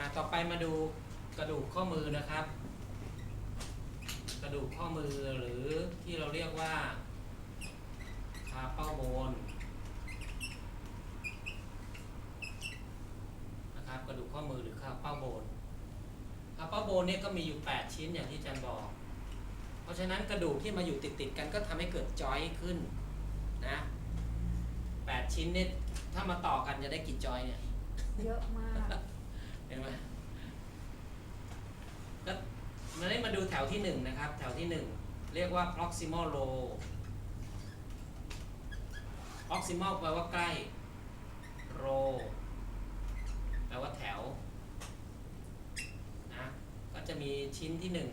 อ่าต่อไปมาดูกระดูกข้อมือนะครับ กระดูกข้อมือหรือที่เราเรียกว่าคาเป้าโบนนะครับกระดูกข้อมือหรือคาเป้าโบนคาเป้าโบนเนี่ยก็มีอยู่ 8 ชิ้นอย่างที่อาจารย์บอก เพราะฉะนั้นกระดูกที่มาอยู่ติดๆกันก็ทำให้เกิดจอยขึ้นนะ8ชิ้นเนี่ยถ้ามาต่อกันจะได้กี่จอยเนี่ยเยอะมาก เห็นไหมก็มาได้มาดูแถวที่หนึ่งนะครับ แถวที่หนึ่งเรียกว่า proximal row proximal แปลว่าใกล้ row แปลว่าแถวนะก็จะมีชิ้นที่หนึ่ง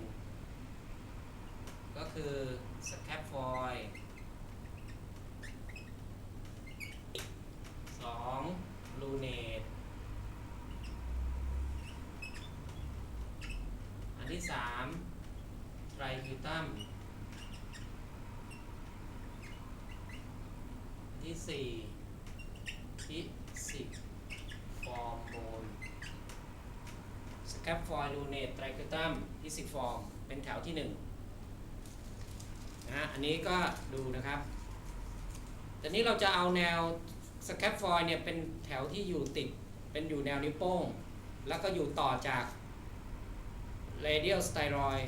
ก็คือ scaphoid สอง lunate อันที่สามไตรคิวตัมอัน ที่สี่พิสิกฟอร์มโมนสแคปฟอยลูเนตไตรคตัมพิสิกฟอร์ม เป็นแถวที่หนึ่งนะฮะ อันนี้ก็ดูนะครับแต่นี้เราจะเอาแนวสแคปฟอยเนี่ยเป็นแถวที่อยู่ติด เป็นอยู่แนวนิ้วโป้ง แล้วก็อยู่ต่อจาก radial steroid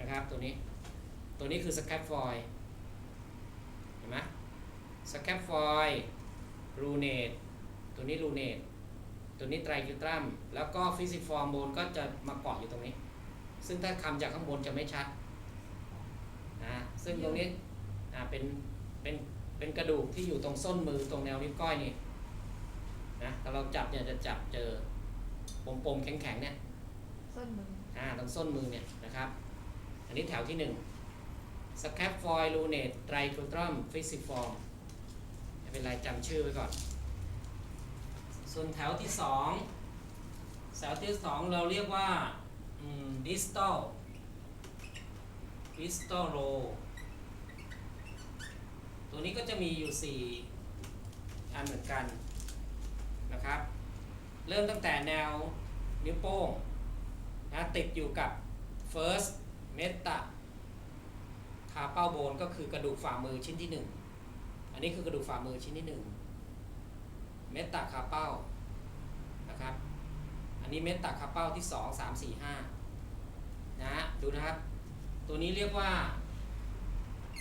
นะครับตัวนี้ ตัวนี้คือ scaphoid เห็นไหม scaphoid lunate ตัวนี้ lunate ตัวนี้ trichutrum แล้วก็ physiform bone ก็จะมาเกาะอยู่ตรงนี้ ซึ่งถ้าคำจากข้างบนจะไม่ชัดนะซึ่งตรงนี้อ่าเป็นเป็นเป็นกระดูกที่อยู่ตรงส้นมือตรงแนวนิ้วก้อยนี่นะถ้าเราจับเนี่ยจะจับเจอปมๆแข็งๆเนี่ยส้นมืออ่าตรงส้นมือเนี่ยนะครับ อันนี้แถวที่หนึ่ง scaphoid lunate trichotrum fisiform ไม่ เป็นไรจำชื่อไว้ก่อน ส่วนแถวที่สองแถวที่สองเราเรียกว่าอืม distal distal row ตัวนี้ก็จะมีอยู่ 4 อันเหมือนกันนะครับ เริ่มตั้งแต่แนวนิ้วโป้งนะติดอยู่กับ first meta คาเป้าโบนก็คือกระดูกฝ่ามือชิ้นที่ 1 อันนี้คือกระดูกฝ่ามือชิ้นที่1เมตาคาเป้านะครับ อันนี้เมตาคาเป้าที่2 3 4 5นะฮะดูนะครับ ตัวนี้เรียกว่า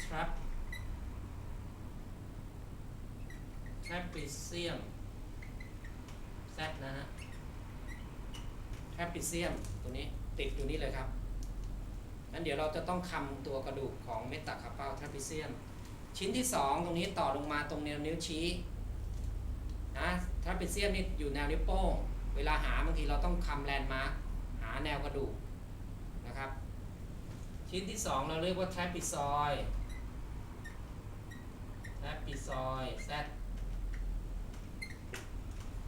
trap trapezium Z นะฮะแทรปิเซียมตัวนี้ติดอยู่นี่เลยครับงั้นเดี๋ยวเราจะต้องคำตัวกระดูกของเมตาคาเปาแทรปิเซียม ชิ้นที่ 2 ตรงนี้ต่อลงมาตรงแนวนิ้วชี้นะแทรปิเซียมนี่อยู่แนวนิ้วโป้ง เวลาหาบางทีเราต้องคำแลนด์มาร์คหาแนวกระดูกนะครับ ชิ้นที่ 2 เราเรียกว่าแทปิซอยแทปิซอยแซ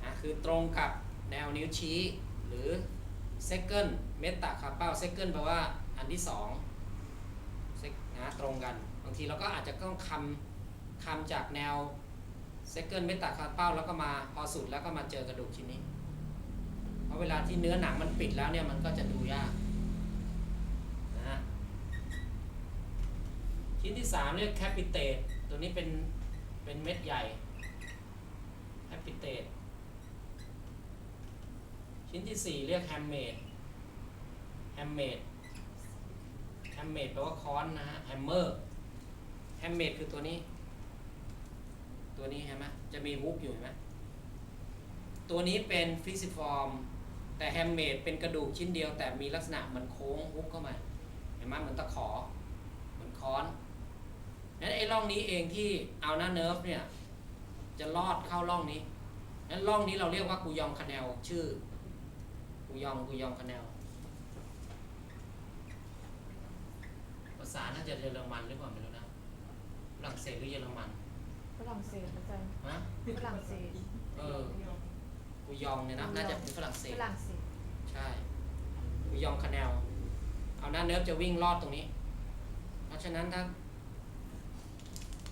นะคือตรงกับแนวนิ้วชี้หรือ second meta carpal second แปลว่าอันที่สอง นะตรงกัน บางทีเราก็อาจจะต้องคำคำจากแนว second meta carpal แล้วก็มาพอสุดแล้วก็มาเจอกระดูกชิ้นนี้ เพราะเวลาที่เนื้อหนังมันปิดแล้วเนี่ยมันก็จะดูยากนะชิ้นที่3เรียก capitate ตัวนี้เป็นเป็นเม็ดใหญ่ capitate ชิ้นที่ 4 เรียกแฮมเมดแฮมเมด มเมดแปลว่าค้อนนะฮะแฮมเมอร์แฮมเมดคือตัวนี้ ตัวนี้เห็นไหมจะมีฮุกอยู่เห็นไหมตัวนี้เป็นฟิสิฟอร์มแต่แฮมเมดเป็นกระดูกชิ้นเดียว แต่มีลักษณะเหมือนโค้งฮุกเข้ามาเห็นไหมเหมือนตะขอ เหมือนค้อนนั้นไอ้ร่องนี้เองที่เอาหน้าเนิร์ฟเนี่ยจะลอดเข้าร่องนี้นั้นร่องนี้เราเรียกว่ากูยองคาแนลชื่อกูยองกูยองคาแนลภาษาน่า จะเยอรมันหรือเปล่าไม่รู้นะฝรั่งเศสหรือเยอรมันฝรั่งเศสอาจารย์ฮะฝรั่งเศสเออกูยองเนี่ยนะน่าจะเป็นฝรั่งเศสฝรั่งเศสใช่กูยองคาแนลเอาหน้าเนิร์ฟจะวิ่งลอดตรงนี้ เพราะฉะนั้นถ้า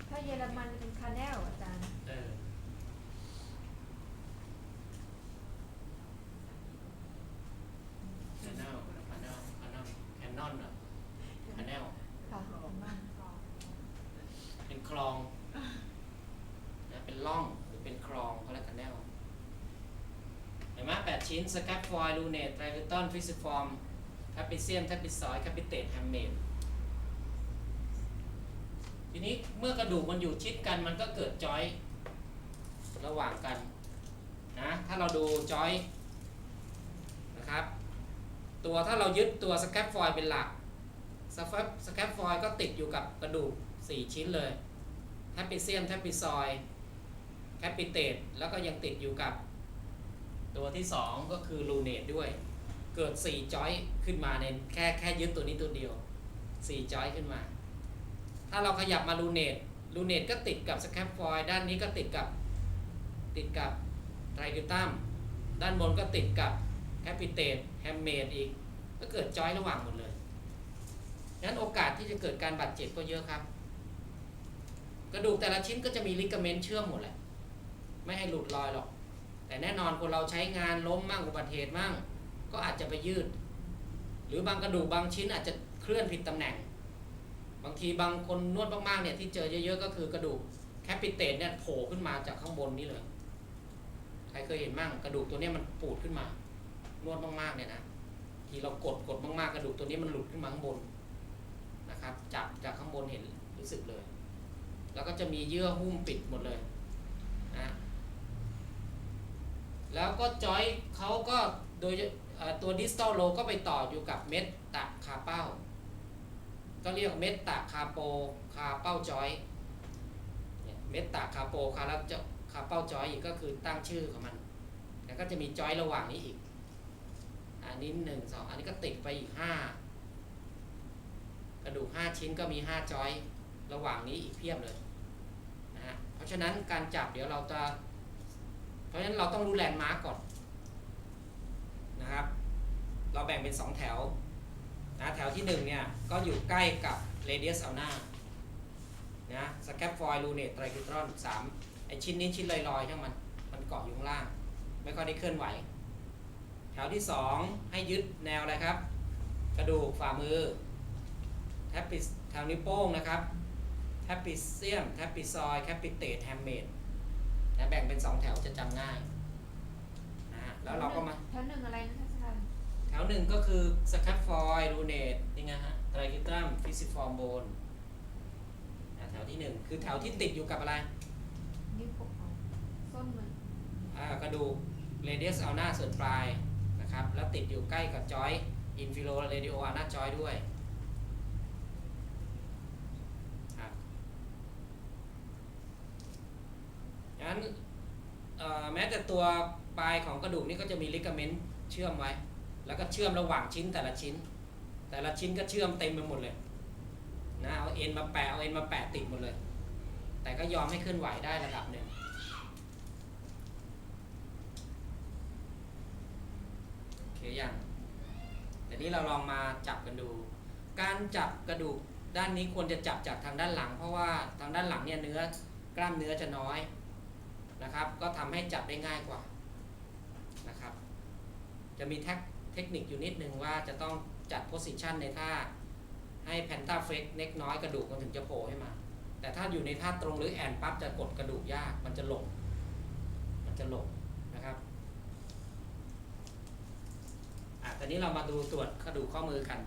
ถ้าเยอรมันเป็นคาแนลอาจารย์ คลองนะเป็นร่องหรือเป็นคลองก็แล้วกันแนวเห็นไหมแปดชิ้นสแครัฟอยลูเนตไตรลิตอนฟิสิฟอร์มคาปิเซียมแคปิซอยคาปิเตตแฮมเมดทีนี้เมื่อกระดูกมันอยู่ชิดกันมันก็เกิดจอยระหว่างกันนะถ้าเราดูจอยนะครับ ตัวถ้าเรายึดตัวสแคปฟอยเป็นหลักสแคปสแคปฟอยก็ติดอยู่กับกระดูก 4 ชิ้นเลย แทปิเซียมแทปิซอยแคปิเตตแล้วก็ยังติดอยู่กับ ตัวที่ 2 ก็คือลูเนตด้วย เกิด 4 จอยขึ้นมาในแค่แค่ยึดตัวนี้ตัวเดียว 4 จอยขึ้นมา ถ้าเราขยับมาลูเนตลูเนตก็ติดกับสแคปฟอยด้านนี้ก็ติดกับติดกับไทรกิตัมด้านบนก็ติดกับแคปิเตตแฮมเมดอีก ก็เกิดจอยระหว่างหมดเลย งั้นโอกาสที่จะเกิดการบาดเจ็บก็เยอะครับ กระดูกแต่ละชิ้นก็จะมีลิกาเมนต์เชื่อมหมดแหละ ไม่ให้หลุดลอยหรอก แต่แน่นอนคนเราใช้งานล้มมั่งอุบัติเหตุมั่ง ก็อาจจะไปยืด หรือบางกระดูกบางชิ้นอาจจะเคลื่อนผิดตำแหน่ง บางทีบางคนนวดมากๆเนี่ยที่เจอเยอะๆก็คือกระดูกแคปิเตตเนี่ยโผล่ขึ้นมาจากข้างบนนี่เลย ใครเคยเห็นมั่งกระดูกตัวนี้มันปูดขึ้นมา นวดมากๆเนี่ยนะทีเรากดกดมากๆกระดูกตัวนี้มันหลุดขึ้นมาข้างบนนะครับ จับจากข้างบนเห็นรู้สึกเลย แล้วก็จะมีเยื่อหุ้มปิดหมดเลยนะแล้วก็จอยเขาก็โดยตัวดิสตอลโลก็ไปต่ออยู่กับเม็ดตะคาเป้า ก็เรียกเม็ดตะคาโปคาเป้าจอยเนี่ยเม็ดตะคาโปคาแล้วจะคาเป้าจอยอีกก็คือตั้งชื่อของมัน แล้วก็จะมีจอยระหว่างนี้อีก อันนี้หนึ่งสองอันนี้ก็ติดไปอีกห้ากระดูกห้าชิ้นก็มีห้าจอย ระหว่างนี้อีกเพียบเลยนะฮะเพราะฉะนั้นการจับเดี๋ยวเราจะ เพราะฉะนั้นเราต้องรู้แลนด์มาร์กก่อนนะครับ เราแบ่งเป็น 2 แถวนะแถวที่1เนี่ยก็อยู่ใกล้กับ radius ulna นะ scaphoid lunate trichotron 3ไอชิ้นนี้ชิ้นลอยๆช่างมันมันเกาะอยู่ข้างล่าง ไม่ค่อยได้เคลื่อนไหว แถวที่ 2 ให้ยึดแนวอะไรครับ กระดูกฝ่ามือแทปปิสแถวนิ้วโป้งนะครับ แทปปิเซียมแทปปิซอยแคปิเตตแฮมเมดนะแบ่งเป็น 2 แถวจะจำง่ายนะฮะแล้วเราก็มา แถวหนึ่งอะไรนะคะอาจารย์แถวหนึ่งก็คือสแคปฟอยล์รูเนตนี่ไงฮะไตรกิตรัมฟิสิฟอร์มโบนแถวที่ 1 คือแถวที่ติดอยู่กับอะไรนิ้วโป้งของส้นมืออ่ากระดูกเรเดียสเอาหน้าส่วนปลายนะครับ แล้วติดอยู่ใกล้กับจอยอินฟิโลเรดิโออาหน้าจอยด้วยครับงั้นเอ่อ แม้แต่ตัวปลายของกระดูกนี่ก็จะมีลิกาเมนต์เชื่อมไว้ แล้วก็เชื่อมระหว่างชิ้นแต่ละชิ้น แต่ละชิ้นก็เชื่อมเต็มไปหมดเลยนะเอาเอ็นมาแปะเอาเอ็นมาแปะติดหมดเลย แต่ก็ยอมให้เคลื่อนไหวได้ระดับหนึ่งโอเคยังแต่นี้เราลองมาจับกันดู การจับกระดูกด้านนี้ควรจะจับจากทางด้านหลัง เพราะว่าทางด้านหลังเนี่ยเนื้อกล้ามเนื้อจะน้อย นะครับ ก็ทำให้จับได้ง่ายกว่านะครับ จะมีเทคนิคอยู่นิดนึงว่าจะต้องจัดโพสิชันในท่าให้แพนตาเฟกเล็กน้อยกระดูกมันถึงจะโผล่ให้มา แต่ถ้าอยู่ในท่าตรงหรือแอนปั๊บจะกดกระดูกยากมันจะหลงมันจะหลงนะครับอะตอนนี้เรามาดูตรวจกระดูกข้อมือกัน